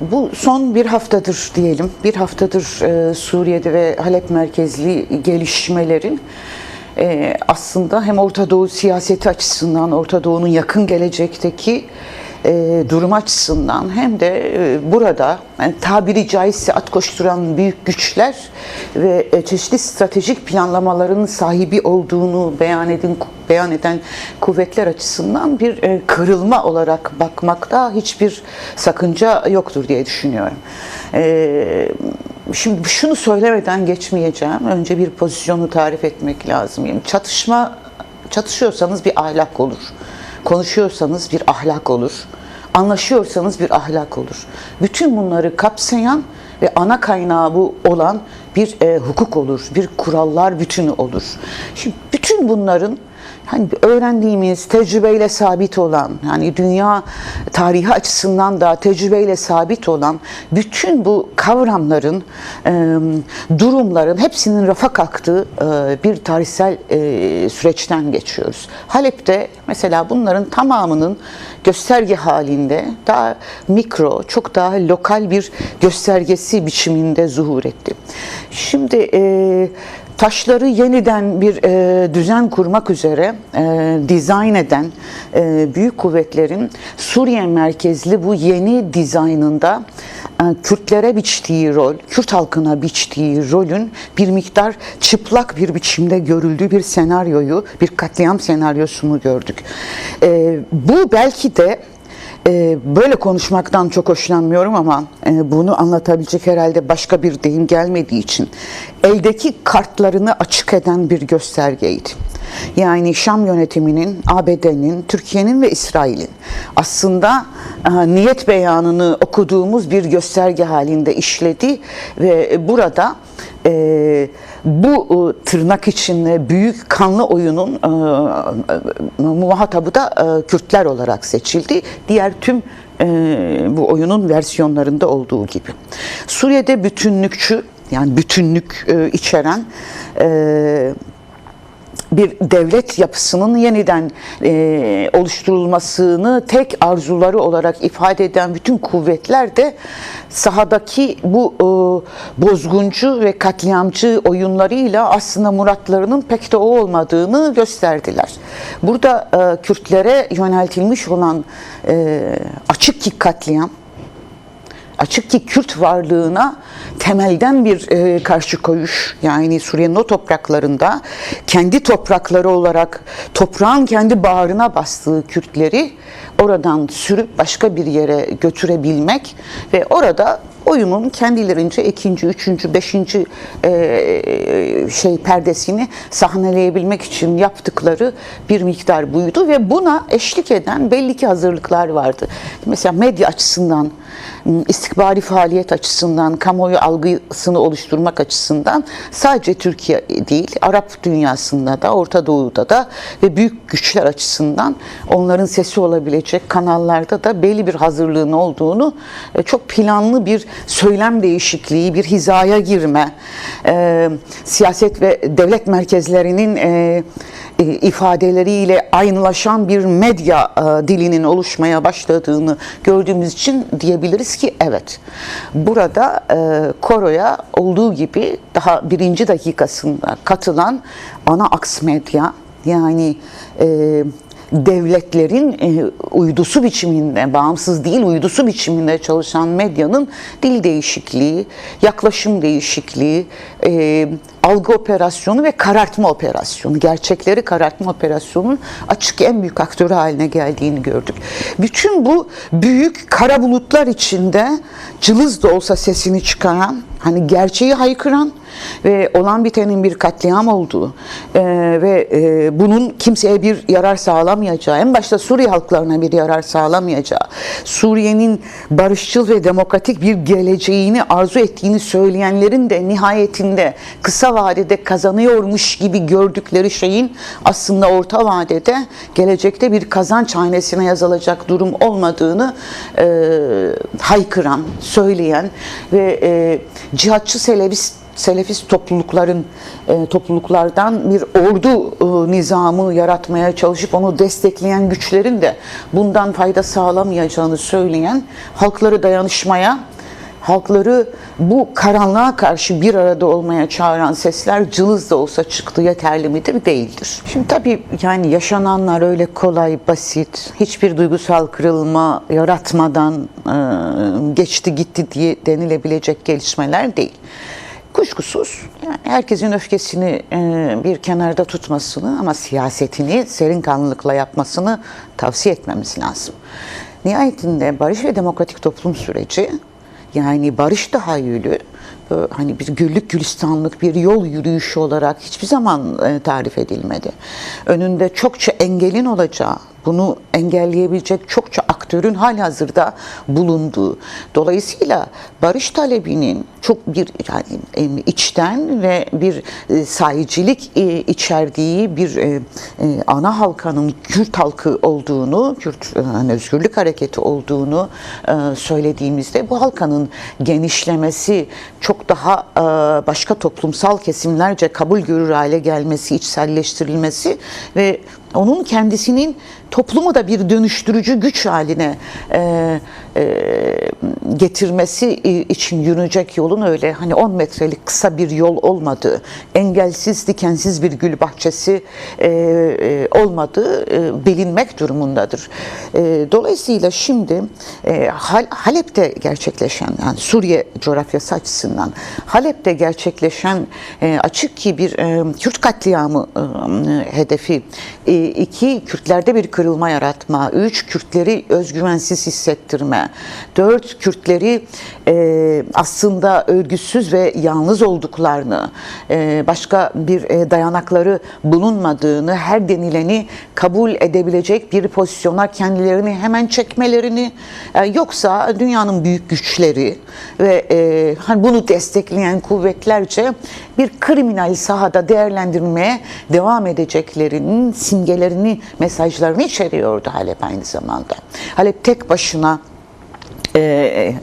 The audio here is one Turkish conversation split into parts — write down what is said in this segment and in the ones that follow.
Bu son bir haftadır diyelim, bir haftadır e, Suriye'de ve Halep merkezli gelişmelerin e, aslında hem Orta Doğu siyaseti açısından, Orta Doğu'nun yakın gelecekteki e, durum açısından hem de e, burada yani tabiri caizse at koşturan büyük güçler ve e, çeşitli stratejik planlamaların sahibi olduğunu beyan edin beyan eden kuvvetler açısından bir e, kırılma olarak bakmakta hiçbir sakınca yoktur diye düşünüyorum. E, şimdi şunu söylemeden geçmeyeceğim. Önce bir pozisyonu tarif etmek lazım. Çatışma çatışıyorsanız bir ahlak olur. Konuşuyorsanız bir ahlak olur. Anlaşıyorsanız bir ahlak olur. Bütün bunları kapsayan ve ana kaynağı bu olan bir e, hukuk olur, bir kurallar bütünü olur. Şimdi bütün bunların hani öğrendiğimiz, tecrübeyle sabit olan, yani dünya tarihi açısından da tecrübeyle sabit olan bütün bu kavramların, e, durumların hepsinin rafa kalktığı e, bir tarihsel e, süreçten geçiyoruz. Halep'te mesela bunların tamamının gösterge halinde daha mikro, çok daha lokal bir göstergesi biçiminde zuhur etti. Şimdi e, taşları yeniden bir e, düzen kurmak üzere e, dizayn eden e, büyük kuvvetlerin Suriye merkezli bu yeni dizaynında e, Kürtlere biçtiği rol, Kürt halkına biçtiği rolün bir miktar çıplak bir biçimde görüldüğü bir senaryoyu, bir katliam senaryosunu gördük. E, bu belki de ee, böyle konuşmaktan çok hoşlanmıyorum ama e, bunu anlatabilecek herhalde başka bir deyim gelmediği için eldeki kartlarını açık eden bir göstergeydi. Yani Şam yönetiminin, ABD'nin, Türkiye'nin ve İsrail'in aslında e, niyet beyanını okuduğumuz bir gösterge halinde işledi ve burada e, bu e, tırnak içinde büyük kanlı oyunun e, e, muhatabı da e, Kürtler olarak seçildi. Diğer tüm e, bu oyunun versiyonlarında olduğu gibi. Suriye'de bütünlükçü yani bütünlük e, içeren e, bir devlet yapısının yeniden e, oluşturulmasını tek arzuları olarak ifade eden bütün kuvvetler de sahadaki bu e, bozguncu ve katliamcı oyunlarıyla aslında muratlarının pek de o olmadığını gösterdiler. Burada e, Kürtlere yöneltilmiş olan e, açık ki katliam, açık ki Kürt varlığına temelden bir e, karşı koyuş. Yani Suriye'nin o topraklarında kendi toprakları olarak toprağın kendi bağrına bastığı Kürtleri oradan sürüp başka bir yere götürebilmek ve orada oyunun kendilerince ikinci, üçüncü, beşinci e, şey perdesini sahneleyebilmek için yaptıkları bir miktar buydu ve buna eşlik eden belli ki hazırlıklar vardı. Mesela medya açısından, istikbari faaliyet açısından, kamuoyu algısını oluşturmak açısından sadece Türkiye değil, Arap dünyasında da, Orta Doğu'da da ve büyük güçler açısından onların sesi olabilecek kanallarda da belli bir hazırlığın olduğunu e, çok planlı bir söylem değişikliği, bir hizaya girme, e, siyaset ve devlet merkezlerinin e, e, ifadeleriyle aynılaşan bir medya e, dilinin oluşmaya başladığını gördüğümüz için diyebiliriz ki evet. Burada e, koroya olduğu gibi daha birinci dakikasında katılan ana aks medya yani e, devletlerin e, uydusu biçiminde, bağımsız değil uydusu biçiminde çalışan medyanın dil değişikliği, yaklaşım değişikliği, e, algı operasyonu ve karartma operasyonu, gerçekleri karartma operasyonunun açık en büyük aktörü haline geldiğini gördük. Bütün bu büyük kara bulutlar içinde cılız da olsa sesini çıkaran, hani gerçeği haykıran ve olan bitenin bir katliam olduğu e, ve e, bunun kimseye bir yarar sağlamayacağı, en başta Suriye halklarına bir yarar sağlamayacağı, Suriye'nin barışçıl ve demokratik bir geleceğini arzu ettiğini söyleyenlerin de nihayetinde kısa vadede kazanıyormuş gibi gördükleri şeyin aslında orta vadede gelecekte bir kazanç hanesine yazılacak durum olmadığını e, haykıran, söyleyen ve e, cihatçı selevist Selefist toplulukların e, topluluklardan bir ordu e, nizamı yaratmaya çalışıp onu destekleyen güçlerin de bundan fayda sağlamayacağını söyleyen halkları dayanışmaya halkları bu karanlığa karşı bir arada olmaya çağıran sesler cılız da olsa çıktı yeterli midir? Değildir. Şimdi tabii yani yaşananlar öyle kolay, basit, hiçbir duygusal kırılma yaratmadan e, geçti gitti diye denilebilecek gelişmeler değil. Kuşkusuz yani herkesin öfkesini e, bir kenarda tutmasını ama siyasetini serin kanlılıkla yapmasını tavsiye etmemiz lazım. Nihayetinde barış ve demokratik toplum süreci yani barış tahayyülü böyle hani bir güllük gülistanlık bir yol yürüyüşü olarak hiçbir zaman e, tarif edilmedi. Önünde çokça engelin olacağı, bunu engelleyebilecek çokça aktörün halihazırda bulunduğu. Dolayısıyla barış talebinin çok bir yani içten ve bir e, sahicilik e, içerdiği bir e, ana halkanın Kürt halkı olduğunu, Kürt hani özgürlük hareketi olduğunu söylediğimizde bu halkanın genişlemesi, çok daha başka toplumsal kesimlerce kabul görür hale gelmesi, içselleştirilmesi ve onun kendisinin toplumu da bir dönüştürücü güç haline e, e, getirmesi için yürünecek yolun öyle hani 10 metrelik kısa bir yol olmadığı, engelsiz, dikensiz bir gül bahçesi e, e, olmadığı e, bilinmek durumundadır. E, dolayısıyla şimdi e, Hal- Halep'te gerçekleşen, yani Suriye coğrafyası açısından Halep'te gerçekleşen e, açık ki bir e, Kürt katliamı e, hedefi, e, iki Kürtlerde bir kırılma yaratma, üç Kürtleri özgüvensiz hissettirme, dört Kürtleri e, aslında örgütsüz ve yalnız olduklarını, e, başka bir e, dayanakları bulunmadığını, her denileni kabul edebilecek bir pozisyona kendilerini hemen çekmelerini, e, yoksa dünyanın büyük güçleri ve e, hani bunu destekleyen kuvvetlerce bir kriminal sahada değerlendirmeye devam edeceklerinin simgelerini, mesajlarını içeriyordu Halep aynı zamanda. Halep tek başına e,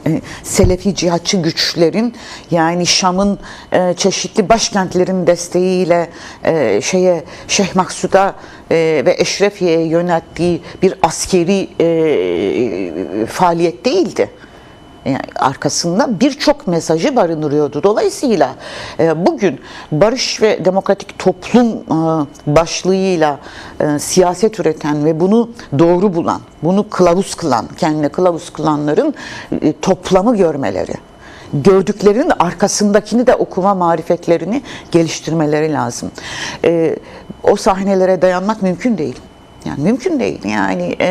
e, Selefi cihatçı güçlerin yani Şam'ın e, çeşitli başkentlerin desteğiyle e, şeye Şeyh Maksud'a e, ve Eşrefiye'ye yönelttiği bir askeri e, faaliyet değildi. Yani arkasında birçok mesajı barındırıyordu. Dolayısıyla e, bugün barış ve demokratik toplum e, başlığıyla e, siyaset üreten ve bunu doğru bulan, bunu kılavuz kılan, kendine kılavuz kılanların e, toplamı görmeleri gördüklerinin arkasındakini de okuma marifetlerini geliştirmeleri lazım. E, o sahnelere dayanmak mümkün değil. Yani mümkün değil. Yani, e,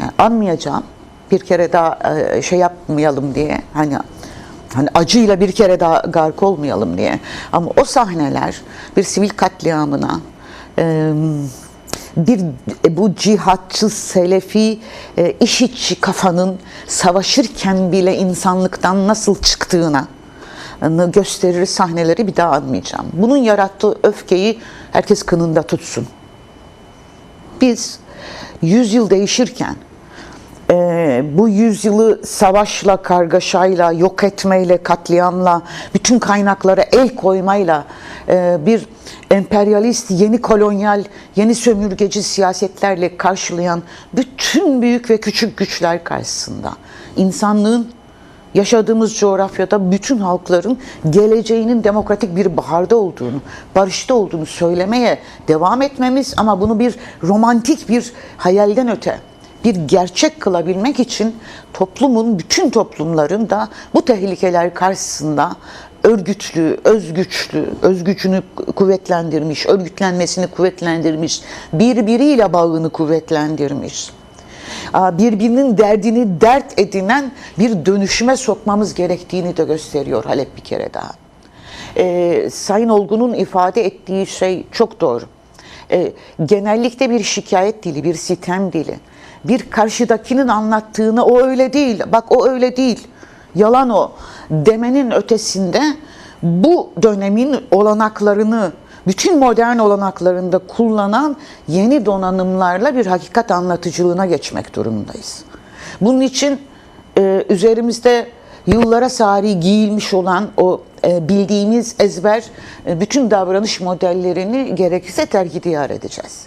yani anmayacağım bir kere daha e, şey yapmayalım diye hani hani acıyla bir kere daha gark olmayalım diye. Ama o sahneler bir sivil katliamına bir e, bu cihatçı, selefi, e, işitçi kafanın savaşırken bile insanlıktan nasıl çıktığına gösterir sahneleri bir daha anmayacağım. Bunun yarattığı öfkeyi herkes kınında tutsun. Biz yüzyıl değişirken bu yüzyılı savaşla, kargaşayla, yok etmeyle, katliamla, bütün kaynaklara el koymayla e, bir emperyalist, yeni kolonyal, yeni sömürgeci siyasetlerle karşılayan bütün büyük ve küçük güçler karşısında insanlığın yaşadığımız coğrafyada bütün halkların geleceğinin demokratik bir baharda olduğunu, barışta olduğunu söylemeye devam etmemiz ama bunu bir romantik bir hayalden öte bir gerçek kılabilmek için toplumun, bütün toplumların da bu tehlikeler karşısında örgütlü, özgüçlü, özgücünü kuvvetlendirmiş, örgütlenmesini kuvvetlendirmiş, birbiriyle bağını kuvvetlendirmiş, birbirinin derdini dert edinen bir dönüşüme sokmamız gerektiğini de gösteriyor Halep bir kere daha. Ee, Sayın Olgun'un ifade ettiği şey çok doğru. Ee, genellikle bir şikayet dili, bir sitem dili bir karşıdakinin anlattığını o öyle değil, bak o öyle değil, yalan o demenin ötesinde bu dönemin olanaklarını, bütün modern olanaklarında kullanan yeni donanımlarla bir hakikat anlatıcılığına geçmek durumundayız. Bunun için e, üzerimizde yıllara sari giyilmiş olan o e, bildiğimiz ezber e, bütün davranış modellerini gerekirse terk edeceğiz.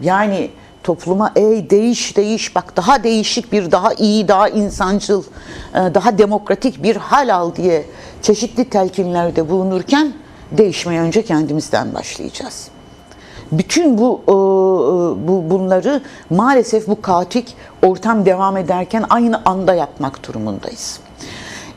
Yani topluma ey değiş değiş bak daha değişik bir daha iyi daha insancıl e, daha demokratik bir hal al diye çeşitli telkinlerde bulunurken değişmeye önce kendimizden başlayacağız. Bütün bu e, bu bunları maalesef bu kaotik ortam devam ederken aynı anda yapmak durumundayız.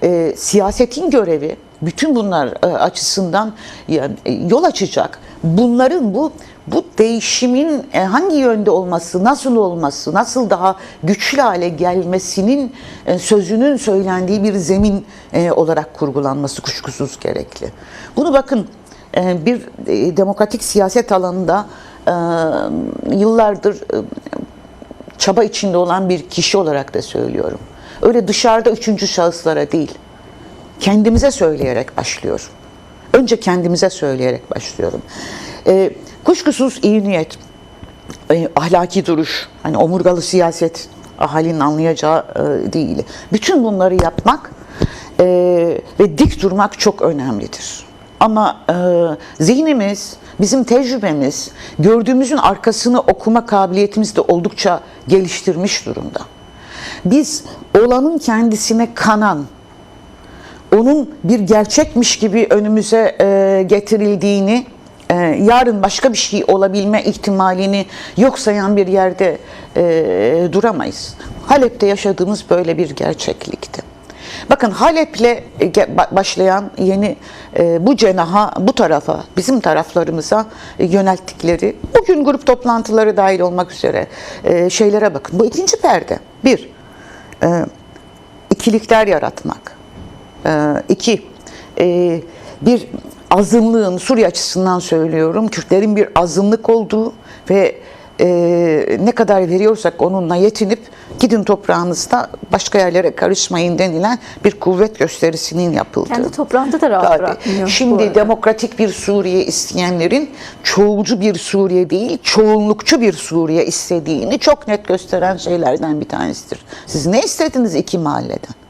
E, siyasetin görevi bütün bunlar e, açısından e, yol açacak. Bunların bu bu değişimin e, hangi yönde olması, nasıl olması, nasıl daha güçlü hale gelmesinin e, sözünün söylendiği bir zemin e, olarak kurgulanması kuşkusuz gerekli. Bunu bakın bir demokratik siyaset alanında yıllardır çaba içinde olan bir kişi olarak da söylüyorum. Öyle dışarıda üçüncü şahıslara değil, kendimize söyleyerek başlıyorum. Önce kendimize söyleyerek başlıyorum. E, kuşkusuz iyi niyet, e, ahlaki duruş, hani omurgalı siyaset ahalinin anlayacağı e, değil. Bütün bunları yapmak e, ve dik durmak çok önemlidir. Ama e, zihnimiz, bizim tecrübemiz, gördüğümüzün arkasını okuma kabiliyetimiz de oldukça geliştirmiş durumda. Biz olanın kendisine kanan, onun bir gerçekmiş gibi önümüze e, getirildiğini, e, yarın başka bir şey olabilme ihtimalini yok sayan bir yerde e, duramayız. Halep'te yaşadığımız böyle bir gerçeklikti. Bakın Halep'le e, başlayan yeni e, bu cenaha, bu tarafa, bizim taraflarımıza e, yönelttikleri, bugün grup toplantıları dahil olmak üzere şeylere bakın. Bu ikinci perde. Bir, ikilikler yaratmak. Ee, iki, e, bir azınlığın, Suriye açısından söylüyorum, Kürtlerin bir azınlık olduğu ve e, ne kadar veriyorsak onunla yetinip gidin toprağınızda başka yerlere karışmayın denilen bir kuvvet gösterisinin yapıldığı. Kendi toprağında da rahat bırakmıyor. Şimdi demokratik bir Suriye isteyenlerin çoğulcu bir Suriye değil, çoğunlukçu bir Suriye istediğini çok net gösteren şeylerden bir tanesidir. Siz ne istediniz iki mahalleden?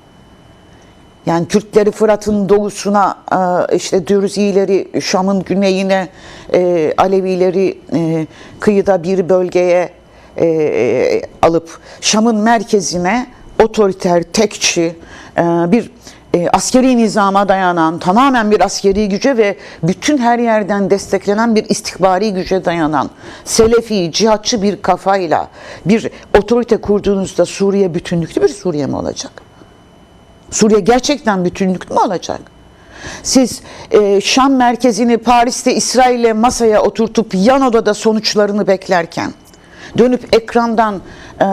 Yani Kürtleri Fırat'ın doğusuna, e, işte Dürzileri Şam'ın güneyine, e, Alevileri e, kıyıda bir bölgeye alıp Şam'ın merkezine otoriter, tekçi bir askeri nizama dayanan, tamamen bir askeri güce ve bütün her yerden desteklenen bir istihbari güce dayanan, selefi, cihatçı bir kafayla bir otorite kurduğunuzda Suriye bütünlüklü bir Suriye mi olacak? Suriye gerçekten bütünlüklü mü olacak? Siz e, Şam merkezini Paris'te İsrail'le masaya oturtup yan odada sonuçlarını beklerken dönüp ekrandan e,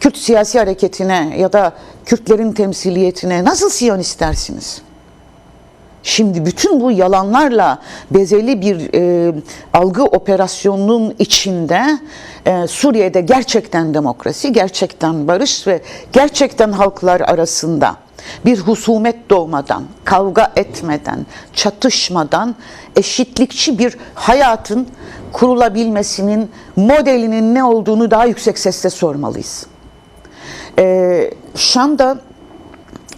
Kürt siyasi hareketine ya da Kürtlerin temsiliyetine nasıl Siyon istersiniz? Şimdi bütün bu yalanlarla bezeli bir e, algı operasyonunun içinde e, Suriye'de gerçekten demokrasi, gerçekten barış ve gerçekten halklar arasında bir husumet doğmadan, kavga etmeden, çatışmadan eşitlikçi bir hayatın kurulabilmesinin modelinin ne olduğunu daha yüksek sesle sormalıyız. E, Şam'da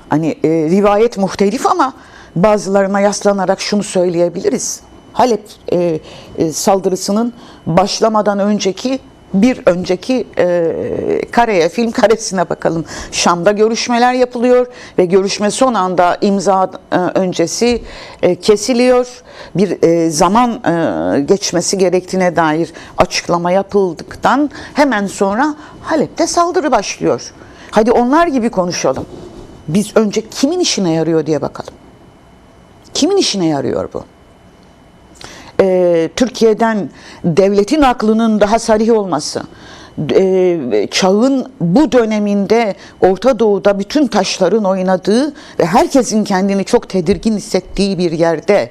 hani e, rivayet muhtelif ama bazılarına yaslanarak şunu söyleyebiliriz. Halep e, e, saldırısının başlamadan önceki bir önceki e, kareye, film karesine bakalım. Şam'da görüşmeler yapılıyor ve görüşme son anda imza e, öncesi e, kesiliyor. Bir e, zaman e, geçmesi gerektiğine dair açıklama yapıldıktan hemen sonra Halep'te saldırı başlıyor. Hadi onlar gibi konuşalım. Biz önce kimin işine yarıyor diye bakalım. Kimin işine yarıyor bu? Ee, Türkiye'den devletin aklının daha sarih olması, e, çağın bu döneminde Orta Doğu'da bütün taşların oynadığı ve herkesin kendini çok tedirgin hissettiği bir yerde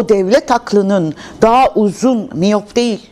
o devlet aklının daha uzun, miyop değil,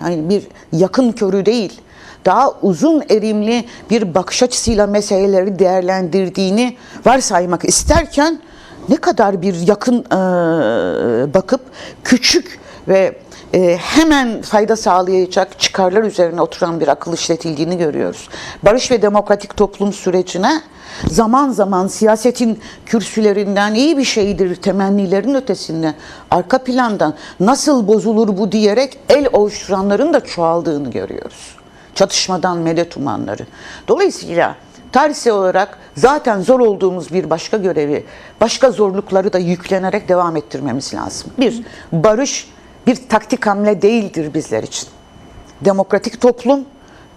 hani bir yakın körü değil, daha uzun erimli bir bakış açısıyla meseleleri değerlendirdiğini varsaymak isterken ne kadar bir yakın e, bakıp küçük ve e, hemen fayda sağlayacak çıkarlar üzerine oturan bir akıl işletildiğini görüyoruz. Barış ve demokratik toplum sürecine zaman zaman siyasetin kürsülerinden iyi bir şeydir temennilerin ötesinde arka plandan nasıl bozulur bu diyerek el ovuşturanların da çoğaldığını görüyoruz. Çatışmadan medet umanları. Dolayısıyla tarihsel olarak zaten zor olduğumuz bir başka görevi, başka zorlukları da yüklenerek devam ettirmemiz lazım. Bir, barış bir taktik hamle değildir bizler için. Demokratik toplum,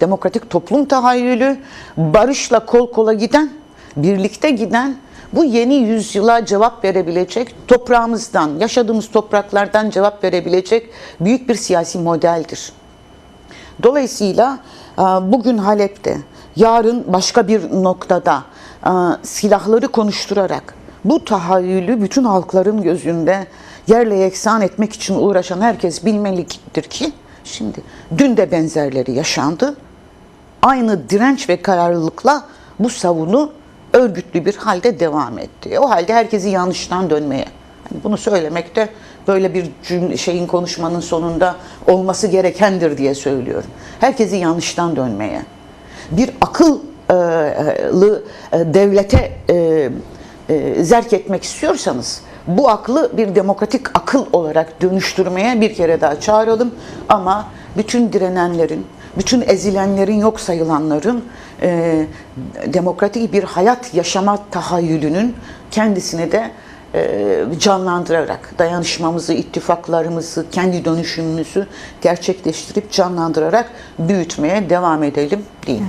demokratik toplum tahayyülü, barışla kol kola giden, birlikte giden, bu yeni yüzyıla cevap verebilecek, toprağımızdan, yaşadığımız topraklardan cevap verebilecek büyük bir siyasi modeldir. Dolayısıyla bugün Halep'te, yarın başka bir noktada e, silahları konuşturarak bu tahayyülü bütün halkların gözünde yerle yeksan etmek için uğraşan herkes bilmelidir ki şimdi dün de benzerleri yaşandı. Aynı direnç ve kararlılıkla bu savunu örgütlü bir halde devam etti. O halde herkesi yanlıştan dönmeye. Hani bunu söylemek de böyle bir şeyin konuşmanın sonunda olması gerekendir diye söylüyorum. Herkesi yanlıştan dönmeye. Bir akıllı e, devlete e, e, zerk etmek istiyorsanız bu aklı bir demokratik akıl olarak dönüştürmeye bir kere daha çağıralım. Ama bütün direnenlerin, bütün ezilenlerin yok sayılanların e, demokratik bir hayat yaşama tahayyülünün kendisine de canlandırarak dayanışmamızı, ittifaklarımızı, kendi dönüşümümüzü gerçekleştirip canlandırarak büyütmeye devam edelim diyeyim.